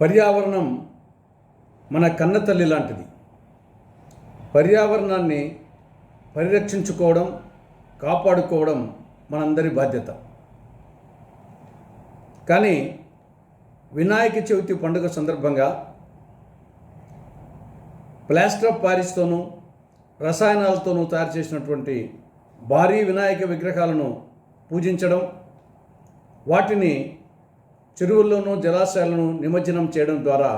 పర్యావరణం మన కన్నతల్లి లాంటిది. పర్యావరణాన్ని పరిరక్షించుకోవడం కాపాడుకోవడం మనందరి బాధ్యత. కానీ వినాయక చవితి పండుగ సందర్భంగా ప్లాస్టర్ ఆఫ్ ప్యారిస్తోనూ రసాయనాలతోనూ తయారు చేసినటువంటి భారీ వినాయక విగ్రహాలను పూజించడం వాటిని చెరువుల్లోనూ జలాశయాలను నిమజ్జనం చేయడం ద్వారా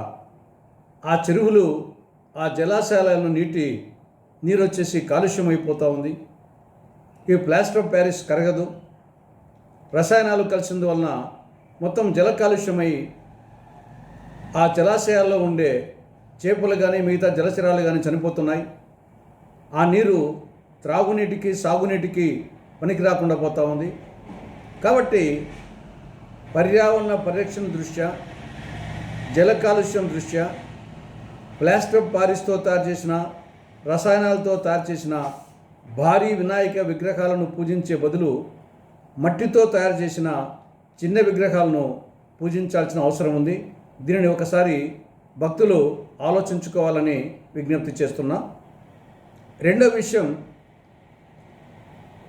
ఆ చెరువులు ఆ జలాశయాలను నీటి నీరు వచ్చేసి కాలుష్యం అయిపోతూ ఉంది. ఈ ప్లాస్టర్ ఆఫ్ ప్యారిస్ కరగదు. రసాయనాలు కలిసినందువలన మొత్తం జల కాలుష్యమై ఆ జలాశయాల్లో ఉండే చేపలు కానీ మిగతా జలచరాలు కానీ చనిపోతున్నాయి. ఆ నీరు త్రాగునీటికి సాగునీటికి పనికి రాకుండా పోతూ ఉంది. కాబట్టి పర్యావరణ పరిరక్షణ దృష్ట్యా జల కాలుష్యం దృష్ట్యా ప్లాస్టర్ పారిస్తో తయారు చేసిన రసాయనాలతో తయారు చేసిన భారీ వినాయక విగ్రహాలను పూజించే బదులు మట్టితో తయారు చేసిన చిన్న విగ్రహాలను పూజించాల్సిన అవసరం ఉంది. దీనిని ఒకసారి భక్తులు ఆలోచించుకోవాలని విజ్ఞప్తి చేస్తున్నా. రెండో విషయం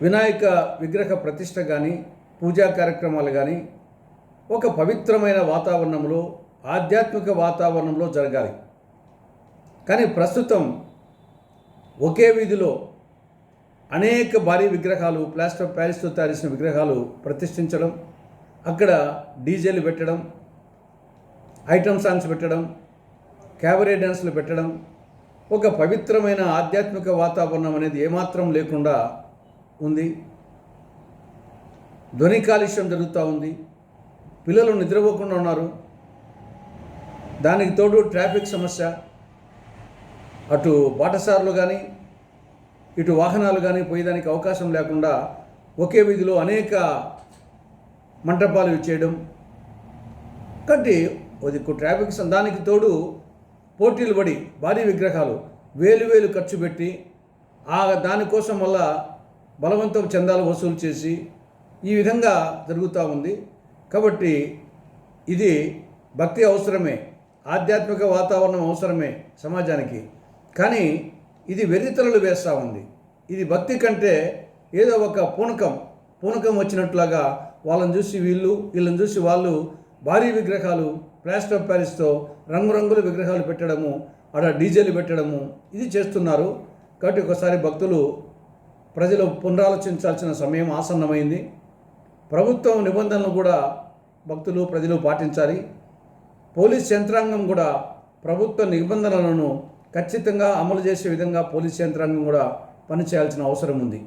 వినాయక విగ్రహ ప్రతిష్ట కానీ పూజా కార్యక్రమాలు కానీ ఒక పవిత్రమైన వాతావరణంలో ఆధ్యాత్మిక వాతావరణంలో జరగాలి. కానీ ప్రస్తుతం ఒకే వీధిలో అనేక భారీ విగ్రహాలు ప్లాస్టర్ ఆఫ్ ప్యారిస్తో తయారు చేసిన విగ్రహాలు ప్రతిష్ఠించడం అక్కడ డీజేలు పెట్టడం ఐటమ్ సాంగ్స్ పెట్టడం క్యాబరే డ్యాన్స్లు పెట్టడం ఒక పవిత్రమైన ఆధ్యాత్మిక వాతావరణం అనేది ఏమాత్రం లేకుండా ఉంది. ధ్వని కాలుష్యం జరుగుతూ ఉంది. పిల్లలు నిద్రపోకుండా ఉన్నారు. దానికి తోడు ట్రాఫిక్ సమస్య. అటు బాటసార్లు కానీ ఇటు వాహనాలు కానీ పోయేదానికి అవకాశం లేకుండా ఒకే వీధిలో అనేక మంటపాలు చేయడం కాబట్టి అది ట్రాఫిక్ దానికి తోడు పోటీలు పడి భారీ విగ్రహాలు వేలు వేలు ఖర్చు పెట్టి ఆ దానికోసం వల్ల బలవంతం చందాలు వసూలు చేసి ఈ విధంగా జరుగుతూ ఉంది. కాబట్టి ఇది భక్తి అవసరమే ఆధ్యాత్మిక వాతావరణం అవసరమే సమాజానికి. కానీ ఇది వెర్రితలలు వేస్తూ ఉంది. ఇది భక్తి కంటే ఏదో ఒక పూనకం పూనకం వచ్చినట్లాగా వాళ్ళని చూసి వీళ్ళు వీళ్ళని చూసి వాళ్ళు భారీ విగ్రహాలు ప్లాస్టర్ ఆఫ్ ప్యారిస్తో రంగురంగుల విగ్రహాలు పెట్టడము ఆడ డీజేలు పెట్టడము ఇది చేస్తున్నారు. కాబట్టి ఒకసారి భక్తులు ప్రజలు పునరాలోచించాల్సిన సమయం ఆసన్నమైంది. ప్రభుత్వం నిబంధనలు కూడా భక్తులు ప్రజలు పాటించాలి. పోలీస్ యంత్రాంగం కూడా ప్రభుత్వ నిబంధనలను ఖచ్చితంగా అమలు చేసే విధంగా పోలీస్ యంత్రాంగం కూడా పనిచేయాల్సిన అవసరం ఉంది.